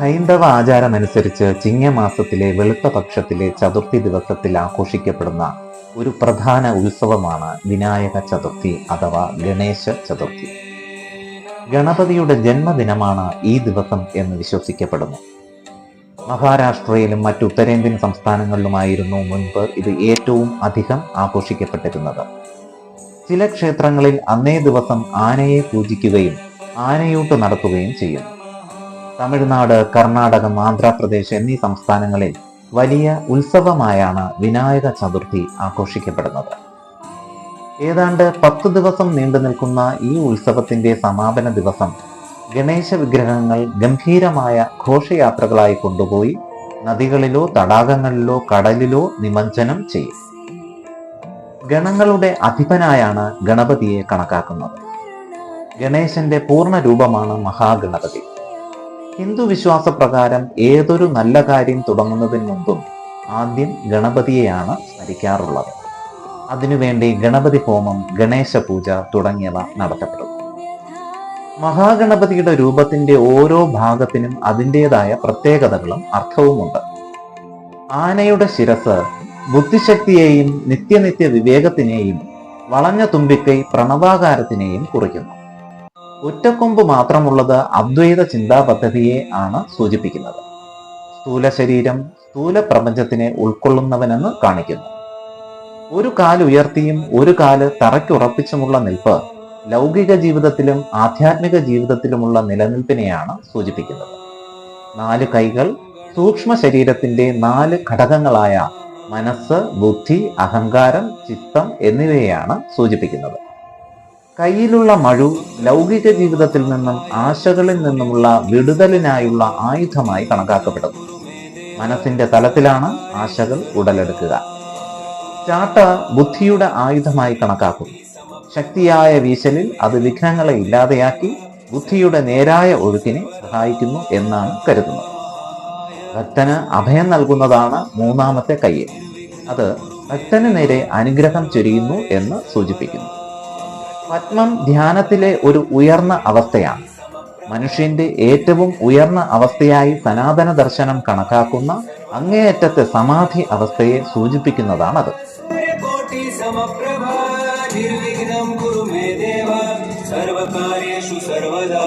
ഹൈന്ദവ ആചാരമനുസരിച്ച് ചിങ്ങമാസത്തിലെ വെളുത്ത പക്ഷത്തിലെ ചതുർത്ഥി ദിവസത്തിൽ ആഘോഷിക്കപ്പെടുന്ന ഒരു പ്രധാന ഉത്സവമാണ് വിനായക ചതുർത്ഥി അഥവാ ഗണേശ ചതുർത്ഥി. ഗണപതിയുടെ ജന്മദിനമാണ് ഈ ദിവസം എന്ന് വിശ്വസിക്കപ്പെടുന്നു. മഹാരാഷ്ട്രയിലും മറ്റു ഉത്തരേന്ത്യൻ സംസ്ഥാനങ്ങളിലുമായിരുന്നു മുൻപ് ഇത് ഏറ്റവും അധികം ആഘോഷിക്കപ്പെട്ടിരുന്നത്. ചില ക്ഷേത്രങ്ങളിൽ അന്നേ ദിവസം ആനയെ പൂജിക്കുകയും ആനയൂട്ട് നടത്തുകയും ചെയ്യുന്നു. തമിഴ്നാട് കർണാടകം ആന്ധ്രാപ്രദേശ് എന്നീ സംസ്ഥാനങ്ങളിൽ വലിയ ഉത്സവമായാണ് വിനായക ചതുർത്ഥി ആഘോഷിക്കപ്പെടുന്നത്. ഏതാണ്ട് പത്ത് ദിവസം നീണ്ടു നിൽക്കുന്ന ഈ ഉത്സവത്തിന്റെ സമാപന ദിവസം ഗണേശ വിഗ്രഹങ്ങൾ ഗംഭീരമായ ഘോഷയാത്രകളായി കൊണ്ടുപോയി നദികളിലോ തടാകങ്ങളിലോ കടലിലോ നിമജ്ജനം ചെയ്യും. ഗണങ്ങളുടെ അധിപനായാണ് ഗണപതിയെ കണക്കാക്കുന്നത്. ഗണേശന്റെ പൂർണ രൂപമാണ് മഹാഗണപതി. ഹിന്ദു വിശ്വാസപ്രകാരം ഏതൊരു നല്ല കാര്യം തുടങ്ങുന്നതിന് മുമ്പും ആദ്യം ഗണപതിയെയാണ് സ്മരിക്കാറുള്ളത്. അതിനുവേണ്ടി ഗണപതി ഹോമം ഗണേശ പൂജ തുടങ്ങിയവ നടത്തപ്പെടുന്നു. മഹാഗണപതിയുടെ രൂപത്തിന്റെ ഓരോ ഭാഗത്തിനും അതിന്റെതായ പ്രത്യേകതകളും അർത്ഥവുമുണ്ട്. ആനയുടെ ശിരസ് ബുദ്ധിശക്തിയെയും നിത്യനിത്യ വിവേകത്തിനെയും വളഞ്ഞ തുമ്പിക്കൈ പ്രണവാകാരത്തിനെയും കുറിക്കുന്നു. ഒറ്റക്കൊമ്പ് മാത്രമുള്ളത് അദ്വൈത ചിന്താ പദ്ധതിയെ ആണ് സൂചിപ്പിക്കുന്നത്. സ്ഥൂല ശരീരം സ്ഥൂല പ്രപഞ്ചത്തിനെ ഉൾക്കൊള്ളുന്നവനെന്ന് കാണിക്കുന്നു. ഒരു കാൽ ഉയർത്തിയും ഒരു കാൽ തറയ്ക്കുറപ്പിച്ചുമുള്ള നിൽപ്പ് ലൗകിക ജീവിതത്തിലും ആധ്യാത്മിക ജീവിതത്തിലുമുള്ള നിലനിൽപ്പിനെയാണ് സൂചിപ്പിക്കുന്നത്. നാല് കൈകൾ സൂക്ഷ്മ ശരീരത്തിന്റെ നാല് ഘടകങ്ങളായ മനസ്സ് ബുദ്ധി അഹങ്കാരം ചിത്തം എന്നിവയെയാണ് സൂചിപ്പിക്കുന്നത്. കയ്യിലുള്ള മഴു ലൗകിക ജീവിതത്തിൽ നിന്നും ആശകളിൽ നിന്നുമുള്ള വിടുതലിനായുള്ള ആയുധമായി കണക്കാക്കപ്പെടുന്നു. മനസ്സിന്റെ തലത്തിലാണ് ആശകൾ ഉടലെടുക്കുക. ചാട്ട ബുദ്ധിയുടെ ആയുധമായി കണക്കാക്കുന്നു. ശക്തിയായ വീശലിൽ അത് വിഘ്നങ്ങളെ ഇല്ലാതെയാക്കി ബുദ്ധിയുടെ നേരായ ഒഴുക്കിനെ സഹായിക്കുന്നു എന്നാണ് കരുതുന്നത്. ഭക്തന് അഭയം നൽകുന്നതാണ് മൂന്നാമത്തെ കയ്യ്. അത് ഭക്തന് നേരെ അനുഗ്രഹം ചൊരിയുന്നു എന്ന് സൂചിപ്പിക്കുന്നു. പത്മം ധ്യാനത്തിലെ ഒരു ഉയർന്ന അവസ്ഥയാണ്. മനുഷ്യന്റെ ഏറ്റവും ഉയർന്ന അവസ്ഥയായി സനാതന ദർശനം കണക്കാക്കുന്ന അങ്ങേയറ്റത്തെ സമാധി അവസ്ഥയെ സൂചിപ്പിക്കുന്നതാണത്. സർവകാര്യേഷു സർവദാ